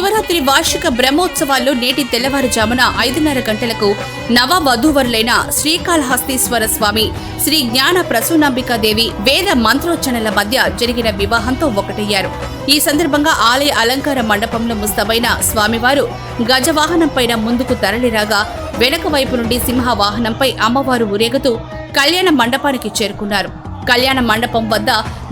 శివరాత్రి వార్షిక బ్రహ్మోత్సవాల్లో నేటి తెల్లవారుజామున ఐదున్నర గంటలకు నవ వధూవరులైన శ్రీకాళహస్తీశ్వర స్వామి శ్రీ జ్ఞాన ప్రసూనాంబికాదేవి వేద మంత్రోచ్చరణల మధ్య జరిగిన వివాహంతో ఒకటయ్యారు. ఈ సందర్భంగా ఆలయ అలంకార మండపంలో ముస్తమైన స్వామివారు గజవాహనంపైన ముందుకు తరలిరాగా వెనక వైపు నుండి సింహ వాహనంపై అమ్మవారు ఊరేగుతూ కళ్యాణ మండపానికి చేరుకున్నారు. కళ్యాణ మండపం వద్ద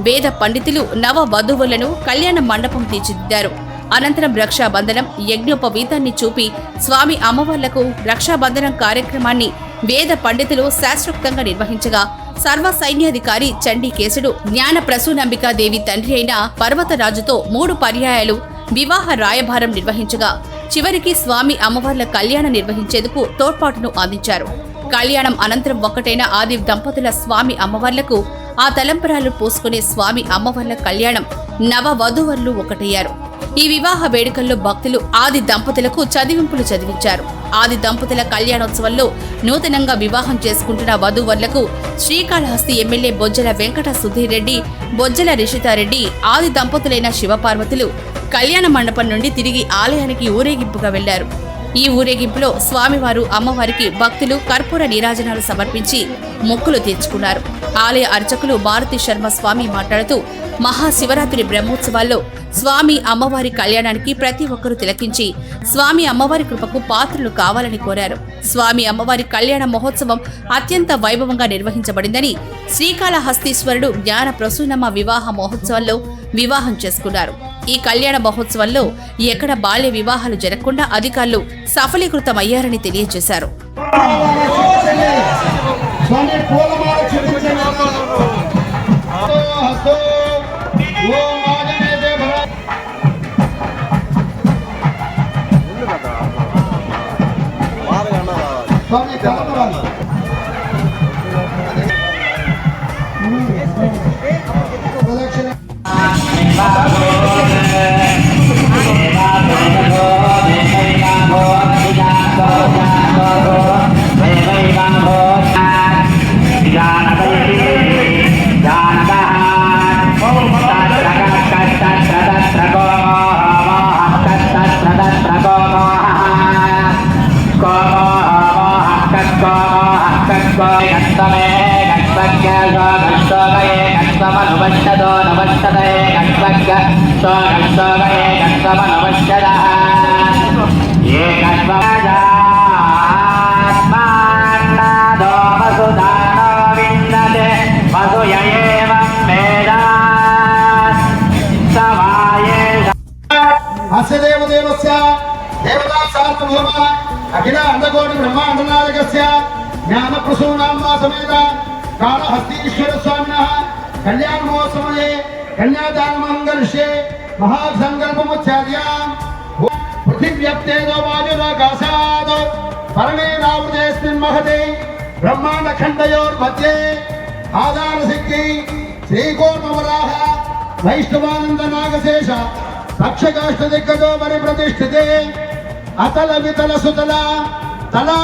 వేద పండితులు నవ వధువులను కళ్యాణ మండపం తీర్చిదిద్దారు. అనంతరం రక్షాబంధనం యజ్ఞోపవీతాన్ని చూపి స్వామి అమ్మవార్లకు రక్షాబంధనం కార్యక్రమాన్ని వేద పండితులు శాస్త్రోక్తంగా నిర్వహించగా సర్వ సైన్యాధికారి చండీకేశుడు జ్ఞాన ప్రసూనంబికాదేవి తండ్రి అయిన పర్వతరాజుతో మూడు పర్యాయాలు వివాహ రాయభారం నిర్వహించగా చివరికి స్వామి అమ్మవార్ల కళ్యాణం నిర్వహించేందుకు తోడ్పాటును అందించారు. కళ్యాణం అనంతరం ఒక్కటైన ఆది దంపతుల స్వామి అమ్మవార్లకు ఆ తలంపరాలు పోసుకునే స్వామి అమ్మవార్ల కళ్యాణం నవ వధూవరులు ఒకటయ్యారు ఈ వివాహ వేడుకల్లో భక్తులు ఆది దంపతులకు చదివింపులు చదివించారు. ఆది దంపతుల కళ్యాణోత్సవంలో నూతనంగా వివాహం చేసుకుంటున్న వధూవరులకు శ్రీకాళహస్తి ఎమ్మెల్యే బొజ్జల వెంకట సుధీర్ రెడ్డి బొజ్జల రిషితారెడ్డి ఆది దంపతులైన శివపార్వతులు కళ్యాణ మండపం నుండి తిరిగి ఆలయానికి ఊరేగింపుగా వెళ్ళారు ఈ ఊరేగింపులో స్వామివారు అమ్మవారికి భక్తులు కర్పూర నీరాజనాలు సమర్పించి మొక్కులు తీర్చుకున్నారు. ఆలయ అర్చకులు భారతి శర్మ స్వామి మాట్లాడుతూ మహాశివరాత్రి బ్రహ్మోత్సవాల్లో స్వామి అమ్మవారి కళ్యాణానికి ప్రతి ఒక్కరూ తిలకించి స్వామి అమ్మవారి కృపకు పాత్రలు కావాలని కోరారు. స్వామి అమ్మవారి కళ్యాణ మహోత్సవం అత్యంత వైభవంగా నిర్వహించబడిందని శ్రీకాళహస్తీశ్వరుడు జ్ఞాన ప్రసూనమ్మ వివాహ మహోత్సవంలో వివాహం చేసుకున్నారు. ఈ కళ్యాణ మహోత్సవంలో ఎక్కడ బాల్య వివాహాలు జరగకుండా అధికారులు సఫలీకృతమయ్యారని తెలియజేశారు. స్వామి పూలమాల చూపించండి హస్తో హస్తో ఓం ఆంజనేయ సో గణ్వగే గణ్వమనవశ్యదః ఏ గణ్వజాత్మాన్నాదో దేవదేవస్య దేవతా అఖిల బ్రహ్మాండనాయకస్య జ్ఞానప్రసూనాంబా సమేత కాళహస్తీశ్వర స్వామిన కళ్యాణ మహోత్సవే కన్యాదాన మంగళిషే మహాసంకల్పముచ్చార్య పృథివ్యప్తేజో వాయురాకాశాద్ పరమేనావృతేస్మిన్ మహతే బ్రహ్మాండఖండయోర్మధ్యే. ఆధారశక్తి శ్రీకోర్మవరాహ వైష్ణవానంద నాగశేష పక్షకాష్ట దిగ్గజో మరి ప్రతిష్ఠితే అతల వితల సుతల తలా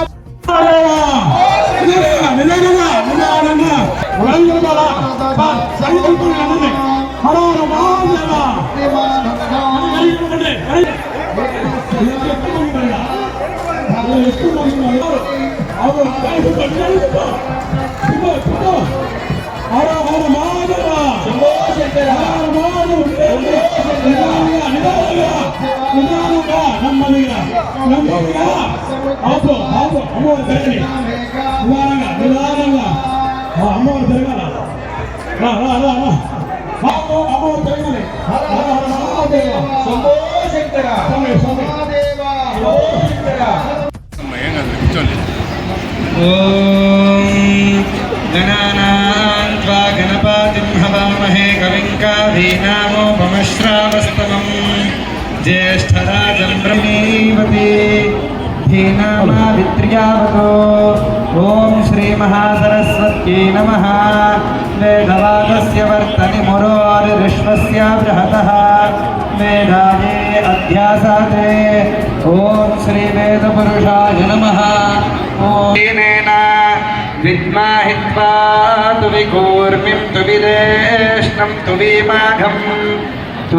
Opa, అమ్మవారు తిరగాల రా రా రా రా అమ్మవారు తిరగాలి శంభో శంకర స్వామి స్వామి మహాదేవ శంభో శంకర ॐ गणानां त्वा गणपातिं हवामहे कविं काधीनामोपमश्रावस्तमम् ज्येष्ठराजं ब्रह्मीवते धीनामावित्र्यावतो ॐ श्रीमहासरस्वत्यै नमः। वेदवादस्य वर्तनि मुरोरिश्वस्य बृहतः। मेधाये अध्यासाते ॐ श्रीवेदपुरुषाय नमः। ॐ विद्माहित्वा तु विकूर्मिं तु विदेष्णं तु विमाघं तु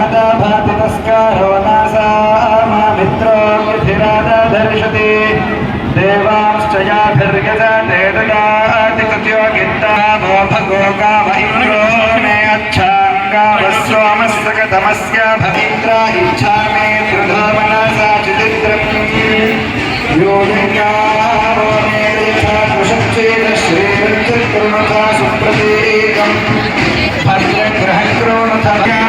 मता भाति तस्कारो नासामामित्रो मृथिरादधर्षति देवांश्चयाभिर्गतदेतयातिकृत्योगित्तामो भगो काम इन्द्रो मे अच्छाङ्गावस्रोमस्तकतमस्य भविन्द्रा इच्छा मे त्रिधामना सा चिदित्रम् योगिकामो मे रेखा कुशच्चेन श्रीरञ्जत्कुर्मथा सुप्रतीकम्। भद्रग्रहक्रोणथया